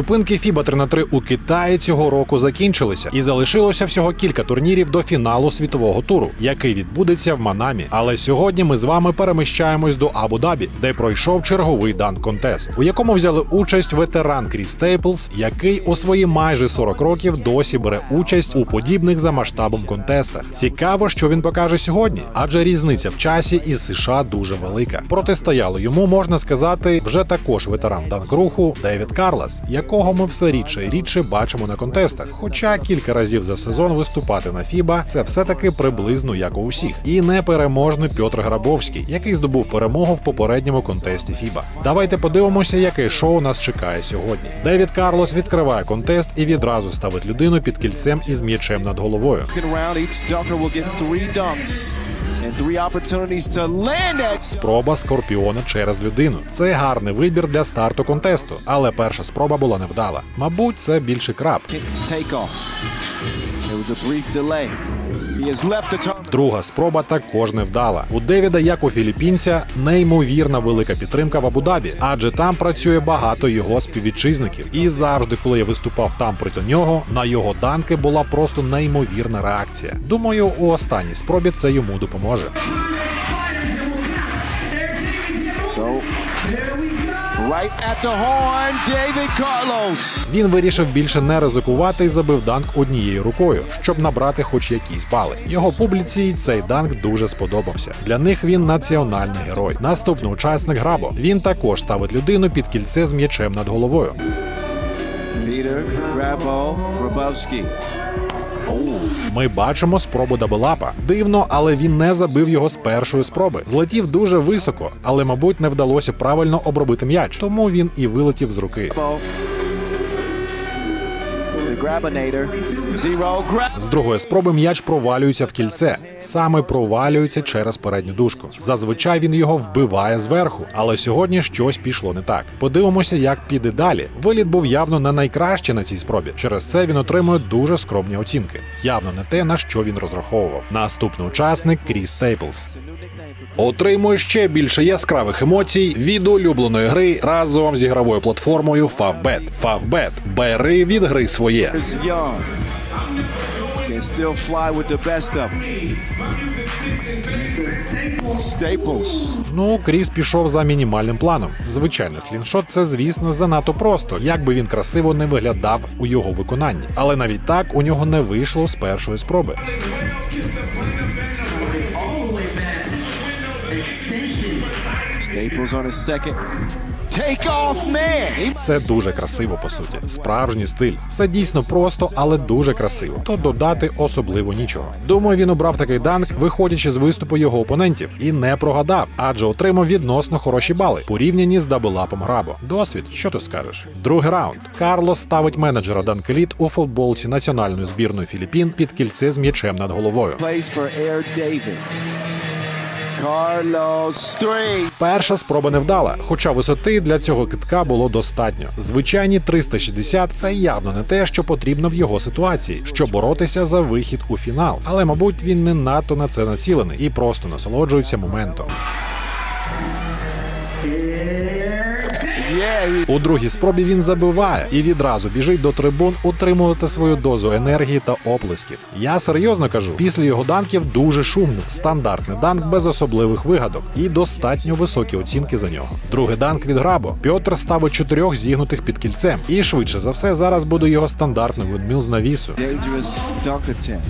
Зупинки FIBA 3 на 3 у Китаї цього року закінчилися, і залишилося всього кілька турнірів до фіналу світового туру, який відбудеться в Манамі. Але сьогодні ми з вами переміщаємось до Абу-Дабі, де пройшов черговий дан контест, у якому взяли участь ветеран Кріс Стейплс, який у свої майже 40 років досі бере участь у подібних за масштабом контестах. Цікаво, що він покаже сьогодні, адже різниця в часі із США дуже велика. Протистояли йому, можна сказати, вже також ветеран данкруху Девід Карлас, якого ми все рідше і рідше бачимо на контестах. Хоча кілька разів за сезон виступати на Фіба це все таки приблизно як у усіх. І непереможний Пьотр Грабовський, який здобув перемогу в попередньому контесті Фіба. Давайте подивимося, яке шоу нас чекає сьогодні. Девід Карлос відкриває контест і відразу ставить людину під кільцем із м'ячем над головою. Спроба скорпіона через людину. Це гарний вибір для старту контесту, але перша спроба була невдала. Мабуть, це більше краб. Друга спроба також невдала. У Девіда, як у філіппінця, неймовірна велика підтримка в Абу-Дабі, адже там працює багато його співвітчизників. І завжди, коли я виступав там проти нього, на його данки була просто неймовірна реакція. Думаю, у останній спробі це йому допоможе. So, right at the horn, David Carlos. Він вирішив більше не ризикувати і забив данк однією рукою, щоб набрати хоч якісь бали. Його публіці цей данк дуже сподобався. Для них він національний герой. Наступний учасник Грабо. Він також ставить людину під кільце з м'ячем над головою. Peter Grabo Grabowski. Ми бачимо спробу дабелапа. Дивно, але він не забив його з першої спроби. Злетів дуже високо, але, мабуть, не вдалося правильно обробити м'яч, тому він і вилетів з руки. З другої спроби м'яч провалюється в кільце. Саме провалюється через передню дужку. Зазвичай він його вбиває зверху, але сьогодні щось пішло не так. Подивимося, як піде далі. Виліт був явно не найкращий на цій спробі. Через це він отримує дуже скромні оцінки. Явно не те, на що він розраховував. Наступний учасник Кріс Стейплс. Отримує ще більше яскравих емоцій від улюбленої гри разом з ігровою платформою Favbet. Favbet. Бери від гри своє. Can still fly with the best of them. Staples. Ну, Кріс пішов за мінімальним планом. Звичайно, сліншот це, звісно, занадто просто, як би він красиво не виглядав у його виконанні. Але навіть так у нього не вийшло з першої спроби. Це дуже красиво, по суті. Справжній стиль. Все дійсно просто, але дуже красиво. То додати особливо нічого. Думаю, він обрав такий данк, виходячи з виступу його опонентів, і не прогадав, адже отримав відносно хороші бали, порівняні з даблапом Грабо. Досвід, що ти скажеш? Другий раунд. Карлос ставить менеджера Данкеліт у футболці національної збірної Філіппін під кільце з м'ячем над головою. Перша спроба не вдала, хоча висоти для цього китка було достатньо. Звичайні 360 – це явно не те, що потрібно в його ситуації, щоб боротися за вихід у фінал. Але, мабуть, він не надто на це націлений і просто насолоджується моментом. У другій спробі він забиває і відразу біжить до трибун утримувати свою дозу енергії та оплесків. Я серйозно кажу, після його данків дуже шумно. Стандартний данк без особливих вигадок і достатньо високі оцінки за нього. Другий данк від Грабо. Пьотр ставить чотирьох зігнутих під кільцем. І швидше за все зараз буде його стандартний вудміл з навісу. dangerous dunk attempt.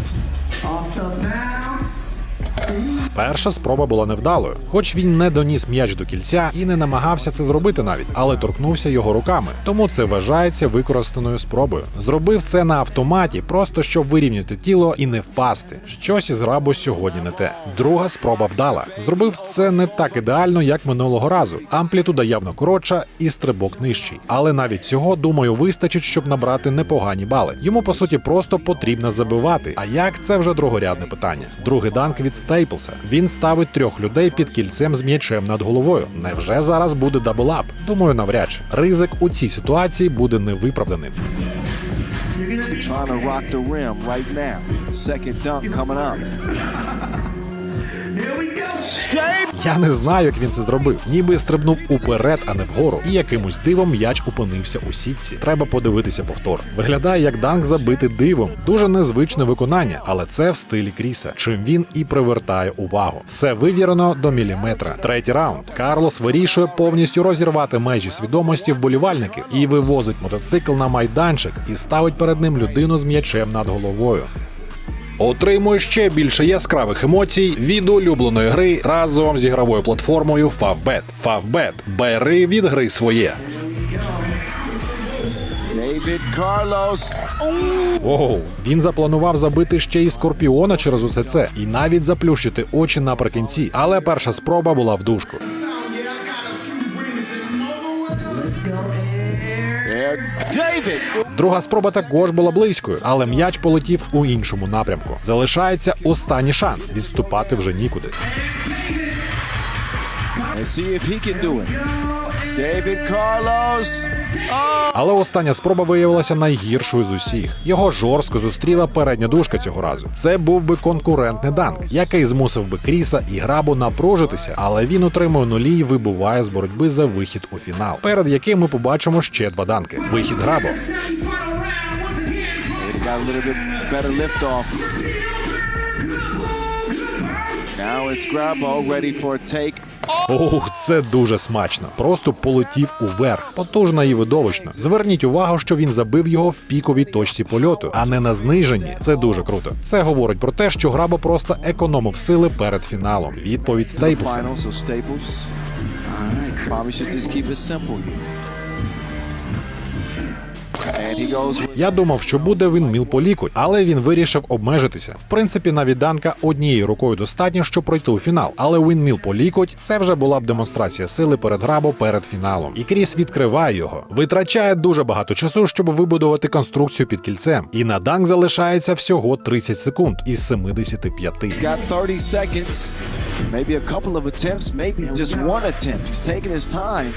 Перша спроба була невдалою, хоч він не доніс м'яч до кільця і не намагався це зробити навіть, але торкнувся його руками. Тому це вважається використаною спробою. Зробив це на автоматі, просто щоб вирівняти тіло і не впасти. Щось із грабу сьогодні не те. Друга спроба вдала. Зробив це не так ідеально, як минулого разу. Амплітуда явно коротша і стрибок нижчий. Але навіть цього, думаю, вистачить, щоб набрати непогані бали. Йому по суті просто потрібно забивати. А як це вже другорядне питання? Другий данк від Стейплса. Він ставить трьох людей під кільцем з м'ячем над головою. Невже зараз буде даблап? Думаю, навряд чи. Ризик у цій ситуації буде невиправданим. Trying to rock the rim right now. Second dunk coming up. Я не знаю, як він це зробив. Ніби стрибнув уперед, а не вгору. І якимось дивом м'яч опинився у сітці. Треба подивитися повтор. Виглядає як данк забити дивом. Дуже незвичне виконання, але це в стилі Кріса, чим він і привертає увагу. Все вивірено до міліметра. Третій раунд. Карлос вирішує повністю розірвати межі свідомості вболівальників і вивозить мотоцикл на майданчик і ставить перед ним людину з м'ячем над головою. Отримуй ще більше яскравих емоцій від улюбленої гри разом з ігровою платформою Favbet. Favbet. Бери від гри своє. David Carlos. Оу, він запланував забити ще й скорпіона через усе це, і навіть заплющити очі наприкінці. Але перша спроба була в дужку. Друга спроба також була близькою, але м'яч полетів у іншому напрямку. Залишається останній шанс відступати вже нікуди. Oh, Але остання спроба виявилася найгіршою з усіх. Його жорстко зустріла передня дужка цього разу. Це був би конкурентний данк, який змусив би Кріса і грабу напружитися, але він отримує нулі і вибуває з боротьби за вихід у фінал, перед яким ми побачимо ще два данки. Вихід грабо. Now it's Grabo ready for take. Ох, це дуже смачно. Просто полетів уверх. Потужно і видовищно. Зверніть увагу, що він забив його в піковій точці польоту, а не на зниженні. Це дуже круто. Це говорить про те, що Грабо просто економив сили перед фіналом. Відповідь Стейплса. Я думав, що буде він міл по лікуть, але він вирішив обмежитися. В принципі, навіть данка однією рукою достатньо, щоб пройти у фінал. Але Вінміл по лікоть це вже була б демонстрація сили перед грабо перед фіналом. І Кріс відкриває його. Витрачає дуже багато часу, щоб вибудувати конструкцію під кільцем. І на данк залишається всього 30 секунд із 75. Got 30 seconds. Maybe a couple of attempts, maybe just one attempt. He's taking his time.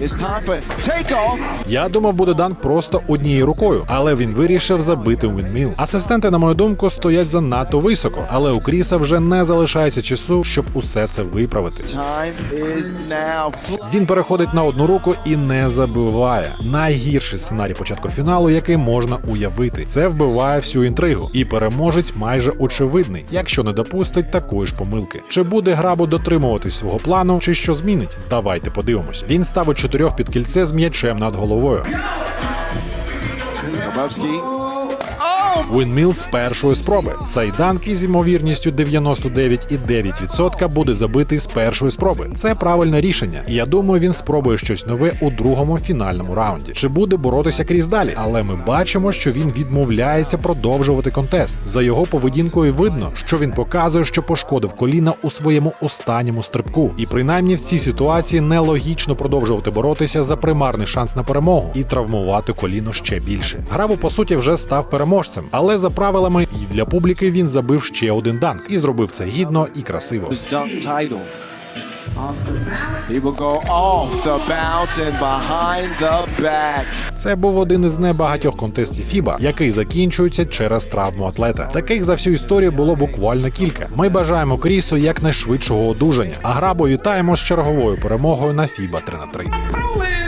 It's time for takeoff. Я думав, буде данк просто однією рукою, але він вирішив забити Вінміл. Асистенти, на мою думку, стоять занадто високо, але у Кріса вже не залишається часу, щоб усе це виправити. Time is now. Він переходить на одну руку і не забиває. Найгірший сценарій початку фіналу, який можна уявити. Це вбиває всю інтригу, і переможець майже очевидний, якщо не допустить такої ж помилки. Чи буде грабо дотримуватись свого плану, чи що змінить? Давайте подивимось. Він ставить чотирьох під кільце з м'ячем над головою. Grabowski. Вінміл з першої спроби. Цей данк із ймовірністю 99,9% буде забитий з першої спроби. Це правильне рішення. Я думаю, він спробує щось нове у другому фінальному раунді. Чи буде боротися крізь далі? Але ми бачимо, що він відмовляється продовжувати контест. За його поведінкою видно, що він показує, що пошкодив коліна у своєму останньому стрибку. І принаймні в цій ситуації нелогічно продовжувати боротися за примарний шанс на перемогу і травмувати коліно ще більше. Грабо по суті вже став переможцем, але за правилами і для публіки він забив ще один данк і зробив це гідно і красиво. He will go off the bounce and behind the back. Це був один із небагатьох контестів FIBA, який закінчується через травму атлета. Таких за всю історію було буквально кілька. Ми бажаємо Крісу якнайшвидшого одужання. А грабо вітаємо з черговою перемогою на FIBA 3 на 3. Owen, your turn.